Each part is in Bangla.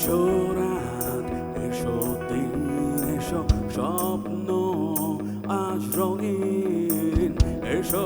এসো রাত এসো দিন এসো স্বপ্ন আজ রঙিন এসো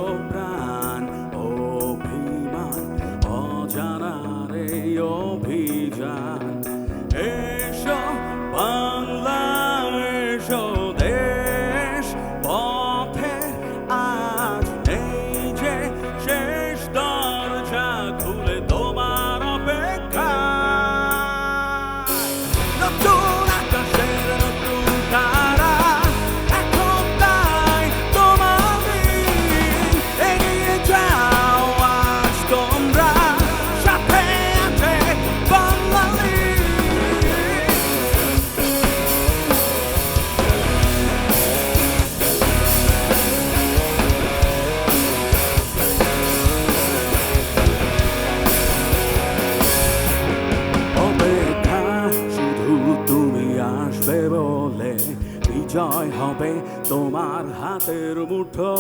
জয় হবে তোমার হাতের মুঠো।